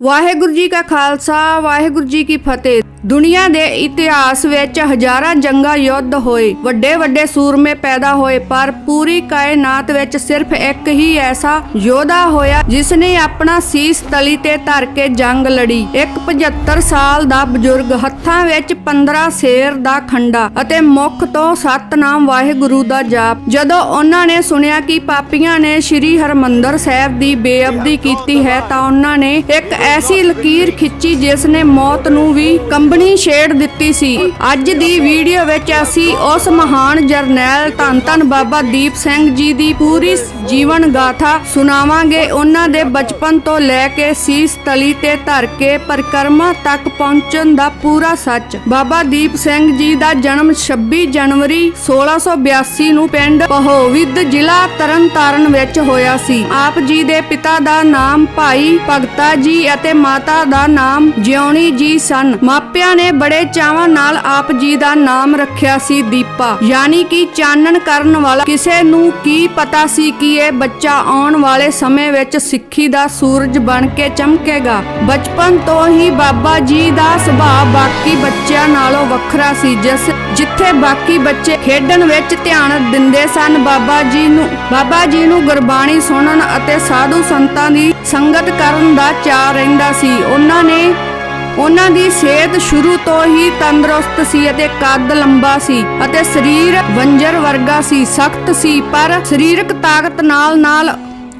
ਵਾਹਿਗੁਰੂ ਜੀ ਕਾ ਖਾਲਸਾ, ਵਾਹਿਗੁਰੂ ਜੀ ਕੀ ਫਤਿਹ। ਦੁਨੀਆ ਦੇ ਇਤਿਹਾਸ ਵਿੱਚ ਹਜ਼ਾਰਾਂ ਜੰਗਾਂ ਯੁੱਧ ਹੋਏ ਵੱਡੇ ਵੱਡੇ ਸੂਰਮੇ ਪੈਦਾ ਹੋਏ, ਪਰ ਪੂਰੀ ਕਾਇਨਾਤ ਵਿੱਚ ਸਿਰਫ ਇੱਕ ਹੀ ਐਸਾ ਯੋਧਾ ਹੋਇਆ ਜਿਸ ਨੇ ਆਪਣਾ ਸੀਸ ਤਲੀ ਤੇ ਧਰ ਕੇ ਜੰਗ ਲੜੀ। ਇੱਕ 75 ਸਾਲ ਦਾ ਬਜ਼ੁਰਗ ਹੱਥਾਂ ਵਿੱਚ 15 ਸ਼ੇਰ ਦਾ ਖੰਡਾ ਅਤੇ ਮੁਖ ਤੋਂ ਸਤਨਾਮ ਵਾਹਿਗੁਰੂ ਦਾ ਜਾਪ। ਜਦੋਂ ਉਹਨਾਂ ਨੇ ਸੁਣਿਆ ਕਿ ਪਾਪੀਆਂ ਨੇ ਸ੍ਰੀ ਹਰਮੰਦਰ ਸਾਹਿਬ ਦੀ ਬੇਅਬਦੀ ਕੀਤੀ ਹੈ ਤਾਂ ਉਹਨਾਂ ਨੇ ਇੱਕ ਐਸੀ ਲਕੀਰ ਖਿੱਚੀ ਜਿਸ ਨੇ ਮੌਤ ਨੂੰ ਵੀ ਕੰਬਣੀ ਛੇੜ ਦਿੱਤੀ ਸੀ। ਅੱਜ ਦੀ ਵੀਡੀਓ ਵਿੱਚ ਅਸੀਂ ਉਸ ਮਹਾਨ ਜਰਨੈਲ ਧੰਨ ਧੰਨ ਬਾਬਾ ਦੀਪ ਸਿੰਘ ਜੀ ਦੀ ਪੂਰੀ ਜੀਵਨ ਗਾਥਾ ਸੁਣਾਵਾਂਗੇ। ਉਹਨਾਂ ਦੇ ਬਚਪਨ ਤੋਂ ਲੈ ਕੇ ਸੀਸ ਤਲੀ ਤੇ ਧਰ ਕੇ ਪਰਿਕਰਮਾ ਤੱਕ ਪਹੁੰਚਣ ਦਾ ਪੂਰਾ ਸੱਚ। ਬਾਬਾ ਦੀਪ ਸਿੰਘ ਜੀ ਦਾ ਜਨਮ 26 ਜਨਵਰੀ 1682 ਨੂੰ ਪਿੰਡ ਪਹੋਵਿੱਦ ਜ਼ਿਲ੍ਹਾ ਤਰਨਤਾਰਨ ਵਿੱਚ ਹੋਇਆ ਸੀ। ਆਪ ਜੀ ਦੇ ਪਿਤਾ ਦਾ ਨਾਮ ਭਾਈ ਭਗਤਾ ਜੀ ਅਤੇ ਮਾਤਾ ਦਾ ਨਾਮ ਜਿਉਣੀ ਜੀ ਸਨ। ਮਾਪਿਆਂ ਨੇ ਬੜੇ ਚਾਵਾਂ ਨਾਲ ਆਪ ਜੀ ਦਾ ਨਾਮ ਰੱਖਿਆ ਸੀ ਦੀਪਾ। ਯਾਨੀ ਕਿ ਚਾਨਣ ਕਰਨ ਵਾਲਾ। ਕਿਸੇ ਨੂੰ ਕੀ ਪਤਾ ਸੀ ਕਿ ਇਹ ਬੱਚਾ ਆਉਣ ਵਾਲੇ ਸਮੇਂ ਵਿੱਚ ਸਿੱਖੀ ਦਾ ਸੂਰਜ ਬਣ ਕੇ ਚਮਕੇਗਾ। ਬਚਪਨ ਤੋਂ ਹੀ ਬਾਬਾ ਜੀ ਦਾ ਸੁਭਾਅ ਬਾਕੀ ਬੱਚਿਆਂ ਨਾਲੋਂ ਵੱਖਰਾ ਸੀ। ਜਿਸ, ਜਿੱਥੇ ਬਾਕੀ ਬੱਚੇ ਖੇਡਣ ਵਿੱਚ ਧਿਆਨ ਦਿੰਦੇ ਸਨ, ਬਾਬਾ ਜੀ ਨੂੰ, ਬਾਬਾ ਜੀ ਨੂੰ ਗੁਰਬਾਣੀ ਸੁਣਨ ਅਤੇ ਸਾਧੂ ਸੰਤਾਂ ਦੀ ਸੰਗਤ ਕਰਨ ਦਾ ਚਾਅ ਰਹਿੰਦਾ ਸੀ। ਉਹਨਾਂ ਨੇ, ਉਹਨਾਂ ਦੀ ਸਿਹਤ ਸ਼ੁਰੂ ਤੋਂ ਹੀ ਤੰਦਰੁਸਤ ਸੀ ਅਤੇ ਕੱਦ ਲੰਬਾ ਸੀ ਅਤੇ ਸਰੀਰ ਵੰਜਰ ਵਰਗਾ ਸੀ, ਸਖਤ ਸੀ, ਪਰ ਸਰੀਰਕ ਤਾਕਤ ਨਾਲ ਨਾਲ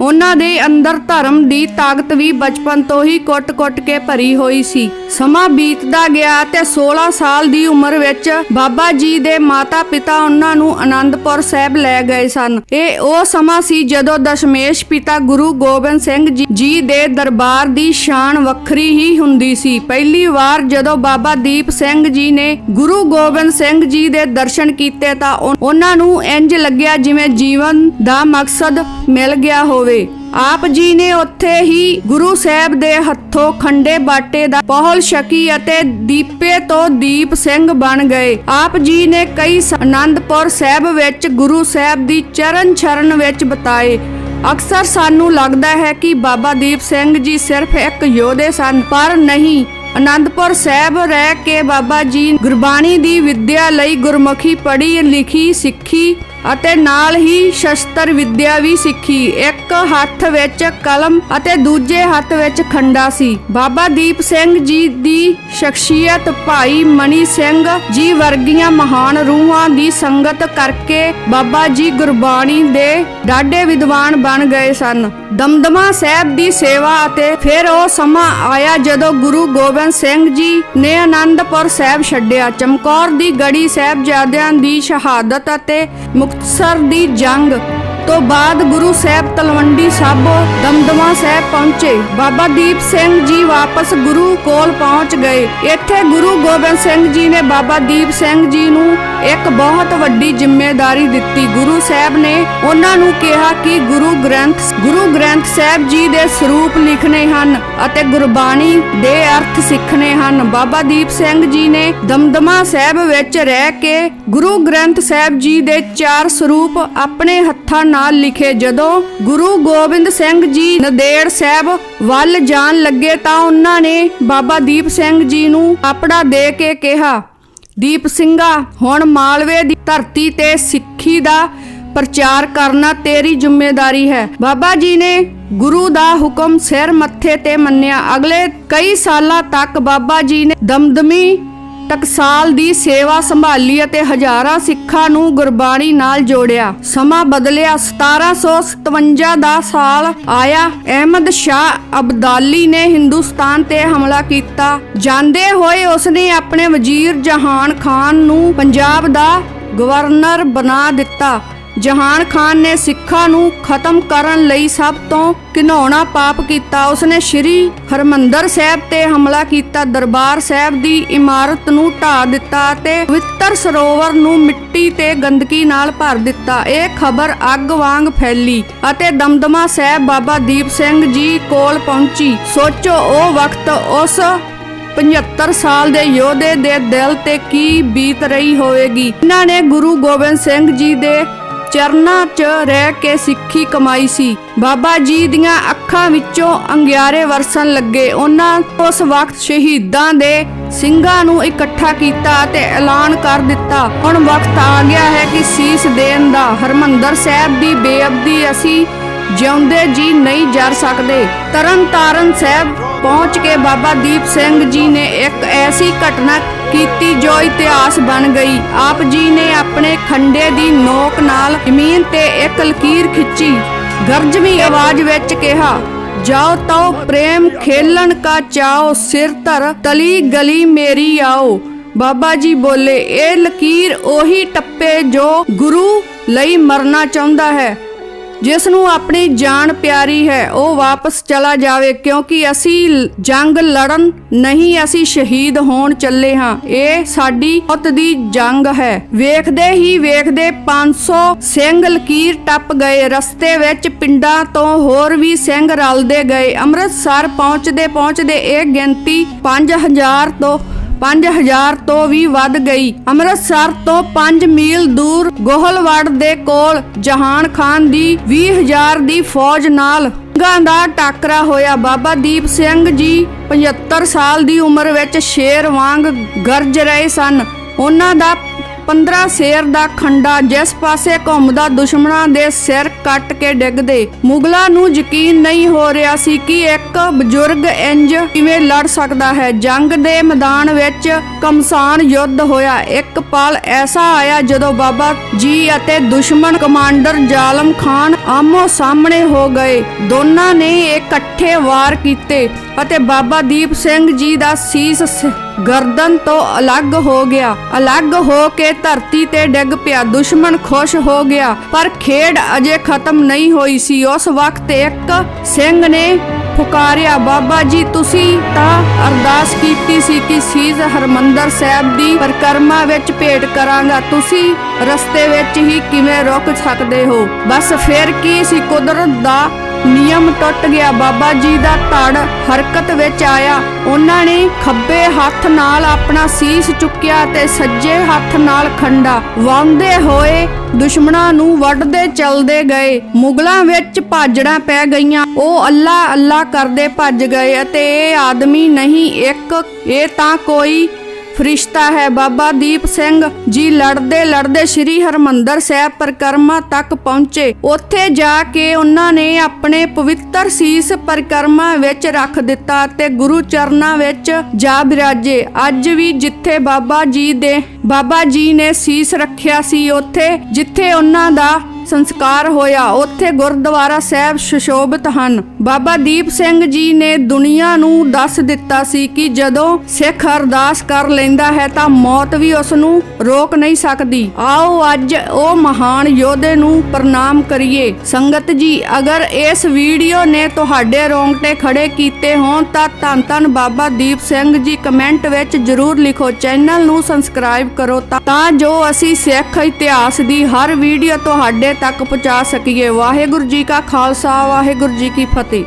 ਉਹਨਾਂ ਦੇ ਅੰਦਰ ਧਰਮ ਦੀ ਤਾਕਤ ਵੀ ਬਚਪਨ ਤੋਂ ਹੀ ਕੁੱਟ-ਕੁੱਟ ਕੇ ਭਰੀ ਹੋਈ ਸੀ। ਸਮਾਂ ਬੀਤਦਾ ਗਿਆ ਤੇ 16 ਸਾਲ ਦੀ ਉਮਰ ਵਿੱਚ ਬਾਬਾ ਜੀ ਦੇ ਮਾਤਾ-ਪਿਤਾ ਉਹਨਾਂ ਨੂੰ ਆਨੰਦਪੁਰ ਸਾਹਿਬ ਲੈ ਗਏ ਸਨ। ਇਹ ਉਹ ਸਮਾਂ ਸੀ ਜਦੋਂ ਦਸ਼ਮੇਸ਼ ਪਿਤਾ ਗੁਰੂ ਗੋਬਿੰਦ ਸਿੰਘ ਜੀ- ਦੇ ਦਰਬਾਰ ਦੀ ਸ਼ਾਨ ਵੱਖਰੀ ਹੀ ਹੁੰਦੀ ਸੀ। ਪਹਿਲੀ ਵਾਰ ਜਦੋਂ ਬਾਬਾ ਦੀਪ ਸਿੰਘ ਜੀ ਨੇ ਗੁਰੂ ਗੋਬਿੰਦ ਸਿੰਘ ਜੀ ਦੇ ਦਰਸ਼ਨ ਕੀਤੇ ਤਾਂ ਉਨ- ਉਹਨਾਂ ਨੂੰ ਇੰਜ ਲੱਗਿਆ ਜਿਵੇਂ ਜੀਵਨ ਦਾ ਮਕਸਦ ਮਿਲ ਗਿਆ ਹੋਵੇ। ਆਪ ਜੀ ਨੇ ਉੱਥੇ ਹੀ ਗੁਰੂ ਸਾਹਿਬ ਦੇ ਹੱਥੋਂ ਖੰਡੇ ਬਾਟੇ ਦਾ ਪਹੁਲ ਸ਼ਕੀ ਅਤੇ ਦੀਪੇ ਤੋਂ ਦੀਪ ਸਿੰਘ ਬਣ ਗਏ। ਆਪ ਜੀ ਨੇ ਕਈ ਆਨੰਦਪੁਰ ਸਾਹਿਬ ਵਿੱਚ ਗੁਰੂ ਸਾਹਿਬ ਦੀ ਚਰਨ ਛਰਨ ਵਿੱਚ ਬਿਤਾਏ। ਅਕਸਰ ਸਾਨੂੰ ਲੱਗਦਾ ਹੈ ਕਿ ਬਾਬਾ ਦੀਪ ਸਿੰਘ ਜੀ ਸਿਰਫ ਇੱਕ ਯੋਧੇ ਸਨ, ਪਰ ਨਹੀਂ। ਅਨੰਦਪੁਰ ਸਾਹਿਬ ਰਹਿ ਕੇ ਬਾਬਾ ਜੀ ਗੁਰਬਾਣੀ ਦੀ ਵਿੱਦਿਆ ਲਈ ਗੁਰਮੁਖੀ ਪੜ੍ਹੀ, ਲਿਖੀ, ਸਿੱਖੀ ਅਤੇ ਨਾਲ ਹੀ ਸ਼ਸਤਰ ਵਿੱਦਿਆ ਵੀ ਸਿੱਖੀ। ਇੱਕ ਹੱਥ ਵਿੱਚ ਕਲਮ ਅਤੇ ਦੂਜੇ ਹੱਥ ਵਿੱਚ ਖੰਡਾ ਸੀ। ਬਾਬਾ ਦੀਪ ਸਿੰਘ ਜੀ ਦੀ ਸ਼ਖਸੀਅਤ ਭਾਈ ਮਨੀ ਸਿੰਘ ਜੀ ਵਰਗੀਆਂ ਮਹਾਨ ਰੂਹਾਂ ਦੀ ਸੰਗਤ ਕਰਕੇ ਬਾਬਾ ਜੀ ਗੁਰਬਾਣੀ ਦੇ ਡਾਢੇ ਵਿਦਵਾਨ ਬਣ ਗਏ ਸਨ। ਦਮਦਮਾ ਸਾਹਿਬ ਦੀ ਸੇਵਾ ਅਤੇ ਫਿਰ ਉਹ ਸਮਾਂ ਆਇਆ ਜਦੋਂ ਗੁਰੂ ਗੋਬਿੰਦ ਸਿੰਘ ਜੀ ਨੇ ਆਨੰਦਪੁਰ ਸਾਹਿਬ ਛੱਡਿਆ। ਚਮਕੌਰ ਦੀ ਗੜੀ ਸਾਹਿਬਜ਼ਾਦਿਆਂ ਦੀ ਸ਼ਹਾਦਤ ਅਤੇ ਮੁਕਤਸਰ ਦੀ ਜੰਗ ਤੋਂ ਬਾਅਦ ਗੁਰੂ ਸਾਹਿਬ ਤਲਵੰਡੀ ਸਾਬੋ ਦਮਦਮਾ ਸਾਹਿਬ ਪਹੁੰਚੇ। ਬਾਬਾ ਦੀਪ ਸਿੰਘ ਜੀ ਵਾਪਸ ਗੁਰੂ ਕੋਲ ਪਹੁੰਚ ਗਏ। ਇੱਥੇ ਗੁਰੂ ਗੋਬਿੰਦ ਸਿੰਘ ਜੀ ਨੇ ਬਾਬਾ ਦੀਪ ਸਿੰਘ ਜੀ ਨੂੰ ਇੱਕ ਬਹੁਤ ਵੱਡੀ ਜ਼ਿੰਮੇਵਾਰੀ ਦਿੱਤੀ। ਗੁਰੂ ਸਾਹਿਬ ਨੇ ਉਹਨਾਂ ਨੂੰ ਕਿਹਾ ਕਿ ਗੁਰੂ ਗ੍ਰੰਥ ਗੁਰੂ ਗ੍ਰੰਥ ਸਾਹਿਬ ਜੀ ਦੇ ਸਰੂਪ ਲਿਖਣੇ ਹਨ ਅਤੇ ਗੁਰਬਾਣੀ ਦੇ ਅਰਥ ਸਿੱਖਣੇ ਹਨ। ਬਾਬਾ ਦੀਪ ਸਿੰਘ ਜੀ ਨੇ ਦਮਦਮਾ ਸਾਹਿਬ ਵਿੱਚ ਰਹਿ ਕੇ ਗੁਰੂ ਗ੍ਰੰਥ ਸਾਹਿਬ ਜੀ ਦੇ ਚਾਰ ਸਰੂਪ ਆਪਣੇ ਹੱਥਾਂ ਨਾਲ ਲਿਖੇ, ਜਦੋਂ ਗੁਰੂ ਗੋਬਿੰਦ ਸਿੰਘ ਜੀ ਨਦੇੜ ਸਾਹਿਬ ਵੱਲ ਜਾਣ ਲੱਗੇ ਤਾਂ ਉਹਨਾਂ ਨੇ ਬਾਬਾ ਦੀਪ ਸਿੰਘ ਜੀ ਨੂੰ ਆਪੜਾ ਦੇ ਕੇ ਕਿਹਾ, ਦੀਪ ਸਿੰਘਾ, ਹੁਣ ਮਾਲਵੇ ਦੀ ਧਰਤੀ ਤੇ ਸਿੱਖੀ ਦਾ ਪ੍ਰਚਾਰ ਕਰਨਾ ਤੇਰੀ ਜ਼ਿੰਮੇਵਾਰੀ ਹੈ। ਬਾਬਾ ਜੀ ਨੇ ਗੁਰੂ ਦਾ ਹੁਕਮ ਸਿਰ ਮੱਥੇ ਤੇ ਮੰਨਿਆ। ਅਗਲੇ ਕਈ ਸਾਲਾਂ ਤੱਕ ਬਾਬਾ ਜੀ ਨੇ ਦਮਦਮੀ ਟਕਸਾਲ ਦੀ ਸੇਵਾ ਸੰਭਾਲੀ ਅਤੇ ਹਜ਼ਾਰਾਂ ਸਿੱਖਾਂ ਨੂੰ ਗੁਰਬਾਣੀ ਨਾਲ ਜੋੜਿਆ। ਸਮਾਂ ਬਦਲਿਆ 1757 ਦਾ ਸਾਲ ਆਇਆ। ਅਹਿਮਦ ਸ਼ਾਹ ਅਬਦਾਲੀ ਨੇ ਹਿੰਦੁਸਤਾਨ ਤੇ ਹਮਲਾ ਕੀਤਾ। ਜਾਂਦੇ ਹੋਏ ਉਸਨੇ ਆਪਣੇ ਵਜ਼ੀਰ ਜਹਾਨ ਖਾਨ ਨੂੰ ਪੰਜਾਬ ਦਾ ਗਵਰਨਰ ਬਣਾ ਦਿੱਤਾ। ਜਹਾਨ ਖਾਨ ਨੇ ਸਿੱਖਾਂ ਨੂੰ ਖਤਮ ਕਰਨ ਲਈ ਸਭ ਤੋਂ ਘਿਨੌਣਾ ਪਾਪ ਕੀਤਾ। ਉਸਨੇ ਸ੍ਰੀ ਹਰਮੰਦਰ ਸਾਹਿਬ ਤੇ ਹਮਲਾ ਕੀਤਾ। ਦਰਬਾਰ ਸਾਹਿਬ ਦੀ ਇਮਾਰਤ ਨੂੰ ਢਾ ਦਿੱਤਾ ਅਤੇ ਪਵਿੱਤਰ ਸਰੋਵਰ ਨੂੰ ਮਿੱਟੀ ਤੇ ਗੰਦਗੀ ਨਾਲ ਭਰ ਦਿੱਤਾ। ਇਹ ਖਬਰ ਅੱਗ ਵਾਂਗ ਫੈਲੀ ਅਤੇ ਦਮਦਮਾ ਸਾਹਿਬ ਬਾਬਾ ਦੀਪ ਸਿੰਘ ਜੀ ਕੋਲ ਪਹੁੰਚੀ। ਸੋਚੋ ਉਹ ਵਕਤ ਉਸ 75 ਸਾਲ ਦੇ ਯੋਧੇ ਦੇ ਦਿਲ ਤੇ ਕੀ ਬੀਤ ਰਹੀ ਹੋਵੇਗੀ। ਇਹਨਾਂ ਨੇ ਗੁਰੂ ਗੋਬਿੰਦ ਸਿੰਘ ਜੀ ਦੇ ਚਰਨਾਂ 'ਚ ਰਹਿ ਕੇ ਸਿੱਖੀ ਕਮਾਈ ਸੀ। ਬਾਬਾ ਜੀ ਦੀਆਂ ਅੱਖਾਂ ਵਿੱਚੋਂ ਅੰਗਿਆਰੇ ਵਰਸਣ ਲੱਗੇ। ਉਹਨਾਂ ਉਸ ਵਕਤ ਸ਼ਹੀਦਾਂ ਦੇ ਸਿੰਘਾਂ ਨੂੰ ਇਕੱਠਾ ਕੀਤਾ ਅਤੇ ਐਲਾਨ ਕਰ ਦਿੱਤਾ। ਹੁਣ ਵਕਤ ਆ ਗਿਆ ਹੈ ਕਿ ਸੀਸ ਦੇਣ ਦਾ। ਹਰਮੰਦਰ ਸਾਹਿਬ ਦੀ ਬੇਅਬਦੀ ਅਸੀਂ ਜਿਉਂਦੇ ਜੀ ਨਹੀਂ ਜਰ ਸਕਦੇ। ਤਰਨ ਤਾਰਨ ਸਾਹਿਬ ਪਹੁੰਚ ਕੇ ਬਾਬਾ ਦੀਪ ਸਿੰਘ ਜੀ ਨੇ ਇੱਕ ਐਸੀ ਘਟਨਾ ਕੀਤੀ ਜੋ ਇਤਿਹਾਸ ਬਣ ਗਈ। ਆਪ ਜੀ ਨੇ ਆਪਣੇ ਖੰਡੇ ਦੀ ਨੋਕ ਨਾਲ ਜ਼ਮੀਨ ਤੇ ਇੱਕ ਲਕੀਰ ਖਿੱਚੀ। ਗਰਜਵੀਂ ਆਵਾਜ਼ ਵਿੱਚ ਕਿਹਾ, ਜਾਓ ਤੋ ਪ੍ਰੇਮ ਖੇਲਣ ਕਾ ਚਾਓ, ਸਿਰ ਧਰ, ਤਲੀ ਗਲੀ ਮੇਰੀ ਆਓ। ਬਾਬਾ ਜੀ ਬੋਲੇ, ਇਹ ਲਕੀਰ ਉਹੀ ਟੱਪੇ ਜੋ ਗੁਰੂ ਲਈ ਮਰਨਾ ਚਾਹੁੰਦਾ ਹੈ। ਜਿਸ ਨੂੰ ਆਪਣੀ ਜਾਨ ਪਿਆਰੀ ਹੈ, ਉਹ ਵਾਪਸ ਚਲਾ ਜਾਵੇ, ਕਿਉਂਕਿ ਅਸੀਂ ਜੰਗ ਲੜਨ ਨਹੀਂ, ਅਸੀਂ ਸ਼ਹੀਦ ਹੋਣ ਚੱਲੇ ਹਾਂ। ਇਹ ਸਾਡੀ ਪੁੱਤ ਦੀ ਜੰਗ ਹੈ। ਵੇਖਦੇ ਹੀ ਵੇਖਦੇ 500 ਸਿੰਘ ਲਕੀਰ ਟੱਪ ਗਏ। ਰਸਤੇ ਵਿੱਚ ਪਿੰਡਾਂ ਤੋਂ ਹੋਰ ਵੀ ਸਿੰਘ ਰਲਦੇ ਗਏ। ਅੰਮ੍ਰਿਤਸਰ ਪਹੁੰਚਦੇ ਪਹੁੰਚਦੇ ਇਹ ਗਿਣਤੀ 5000 ਤੋਂ 5000 ਤੋਂ ਵੀ ਵੱਧ ਗਈ। ਅੰਮ੍ਰਿਤਸਰ ਤੋਂ 5 ਮੀਲ ਦੂਰ ਗੋਹਲਵੜ ਦੇ ਕੋਲ ਜਹਾਨ ਖਾਨ ਦੀ 20000 ਦੀ ਫੌਜ ਨਾਲ ਸਿੰਘਾਂ ਦਾ ਟਾਕਰਾ ਹੋਇਆ। ਬਾਬਾ ਦੀਪ ਸਿੰਘ ਜੀ 75 ਸਾਲ ਦੀ ਉਮਰ ਵਿੱਚ ਸ਼ੇਰ ਵਾਂਗ ਗਰਜ ਰਹੇ ਸਨ। ਉਹਨਾਂ ਦਾ 15 ਸ਼ੇਰ ਦਾ ਖੰਡਾ ਜਿਸ ਪਾਸੇ ਘੁੰਮਦਾ ਦੁਸ਼ਮਣਾਂ ਦੇ ਸਿਰ ਕੱਟ ਕੇ ਡਿੱਗਦੇ ਮੁਗਲਾਂ ਨੂੰ ਯਕੀਨ ਨਹੀਂ ਹੋ ਰਿਹਾ ਸੀ ਕਿ ਇੱਕ ਬਜ਼ੁਰਗ ਇੰਜ ਕਿਵੇਂ ਲੜ ਸਕਦਾ ਹੈ। ਜੰਗ ਦੇ ਮੈਦਾਨ ਵਿੱਚ ਕਮਸਾਨ ਯੁੱਧ ਹੋਇਆ। ਇੱਕ ਪਲ ਐਸਾ ਆਇਆ ਜਦੋਂ ਬਾਬਾ ਜੀ ਅਤੇ ਦੁਸ਼ਮਣ ਕਮਾਂਡਰ ਜ਼ਾਲਮ ਖਾਨ ਆਮੋ ਸਾਹਮਣੇ ਹੋ ਗਏ। ਦੋਨਾਂ ਨੇ ਇਕੱਠੇ ਵਾਰ ਕੀਤੇ। ਅਤੇ ਬਾਬਾ ਦੀਪ ਸਿੰਘ ਜੀ ਦਾ ਸੀਸ ਸ- ਗਰਦਨ ਤੋਂ ਅਲੱਗ ਹੋ ਗਿਆ। ਅਲੱਗ ਹੋ ਕੇ ਧਰਤੀ ਤੇ ਡਿੱਗ ਪਿਆ। ਦੁਸ਼ਮਣ ਖੁਸ਼ ਹੋ ਗਿਆ, ਪਰ ਖੇਡ ਅਜੇ ਖਤਮ ਨਹੀਂ ਹੋਈ ਸੀ। ਉਸ ਵਕਤ ਇੱਕ ਸਿੰਘ ਨੇ ਪੁਕਾਰਿਆ, ਬਾਬਾ ਜੀ, ਤੁਸੀਂ ਤਾਂ ਅਰਦਾਸ ਕੀਤੀ ਸੀ ਕਿ ਸੀਸ ਹਰਮੰਦਰ ਸਾਹਿਬ ਦੀ ਪਰਿਕਰਮਾ ਵਿੱਚ ਭੇਟ ਕਰਾਂਗਾ। ਤੁਸੀਂ ਰਸਤੇ ਵਿੱਚ ਹੀ ਕਿਵੇਂ ਰੁਕ ਸਕਦੇ ਹੋ? ਬਸ ਫੇਰ ਕੀ ਸੀ? ਕੁਦਰਤ ਦਾ ਨਿਯਮ ਟੁੱਟ ਗਿਆ। ਬਾਬਾ ਜੀ ਦਾ ਧੜ ਹਰਕਤ ਵਿੱਚ ਆਇਆ। ਉਹਨਾਂ ਨੇ ਖੱਬੇ ਹੱਥ ਨਾਲ ਆਪਣਾ ਸੀਸ ਚੁੱਕਿਆ ਤੇ ਸੱਜੇ ਹੱਥ ਨਾਲ ਖੰਡਾ। ਵਾਉਂਦੇ ਹੋਏ ਦੁਸ਼ਮਣਾਂ ਨੂੰ ਵੱਢਦੇ ਚੱਲਦੇ ਗਏ। ਮੁਗਲਾਂ ਵਿੱਚ ਭਾਜੜਾਂ ਪੈ ਗਈਆਂ। ਉਹ ਅੱਲਾ ਅੱਲਾ ਕਰਦੇ ਭੱਜ ਗਏ ਅਤੇ ਇਹ ਆਦਮੀ ਨਹੀਂ, ਇੱਕ, ਇਹ ਤਾਂ ਕੋਈ ਫਰਿਸ਼ਤਾ ਹੈ। ਬਾਬਾ ਦੀਪ ਸਿੰਘ ਜੀ ਲੜਦੇ ਲੜਦੇ ਸ੍ਰੀ ਹਰਮੰਦਰ ਸਾਹਿਬ ਪਰਿਕਰਮਾ ਤੱਕ ਪਹੁੰਚੇ। ਉੱਥੇ ਜਾ ਕੇ ਉਹਨਾਂ ਨੇ ਆਪਣੇ ਪਵਿੱਤਰ ਸੀਸ ਪਰਿਕਰਮਾ ਵਿੱਚ ਰੱਖ ਦਿੱਤਾ ਤੇ ਗੁਰੂ ਚਰਨਾਂ ਵਿੱਚ ਜਾ ਬਿਰਾਜੇ। ਅੱਜ ਵੀ ਜਿੱਥੇ ਬਾਬਾ ਜੀ ਦੇ ਬਾਬਾ ਜੀ ਨੇ ਸੀਸ ਰੱਖਿਆ ਸੀ, ਉੱਥੇ ਜਿੱਥੇ ਉਹਨਾਂ ਦਾ ਸੰਸਕਾਰ ਹੋਇਆ। ਉੱਥੇ ਗੁਰਦੁਆਰਾ ਸਾਹਿਬ ਸੁਸ਼ੋਭਿਤ ਹਨ। ਬਾਬਾ ਦੀਪ ਸਿੰਘ ਜੀ ਨੇ ਦੁਨੀਆ ਨੂੰ ਦੱਸ ਦਿੱਤਾ ਸੀ ਕਿ ਜਦੋਂ ਸਿੱਖ ਅਰਦਾਸ ਕਰ ਲੈਂਦਾ ਹੈ ਤਾਂ ਮੌਤ ਵੀ ਉਸ ਨੂੰ ਰੋਕ ਨਹੀਂ ਸਕਦੀ। ਆਓ ਅੱਜ ਉਹ ਮਹਾਨ ਯੋਧੇ ਨੂੰ ਪ੍ਰਣਾਮ ਕਰੀਏ। ਸੰਗਤ ਜੀ, ਅਗਰ ਇਸ ਵੀਡੀਓ ਨੇ ਤੁਹਾਡੇ ਰੋਂਗਟੇ ਖੜੇ ਕੀਤੇ ਹੋਣ ਤਾਂ ਧੰਨ ਧੰਨ ਬਾਬਾ ਦੀਪ ਸਿੰਘ ਜੀ ਕਮੈਂਟ ਵਿੱਚ ਜਰੂਰ ਲਿਖੋ। ਚੈਨਲ ਨੂੰ ਸਬਸਕ੍ਰਾਈਬ ਕਰੋ ਤਾਂ ਜੋ ਅਸੀਂ ਸਿੱਖ ਇਤਿਹਾਸ ਦੀ ਹਰ ਵੀਡੀਓ ਤੁਹਾਡੇ ਤੱਕ ਪਹੁੰਚਾ ਸਕੀਏ। ਵਾਹਿਗੁਰੂ ਜੀ ਕਾ ਖਾਲਸਾ ਵਾਹਿਗੁਰੂ ਜੀ ਕੀ ਫਤਿਹ।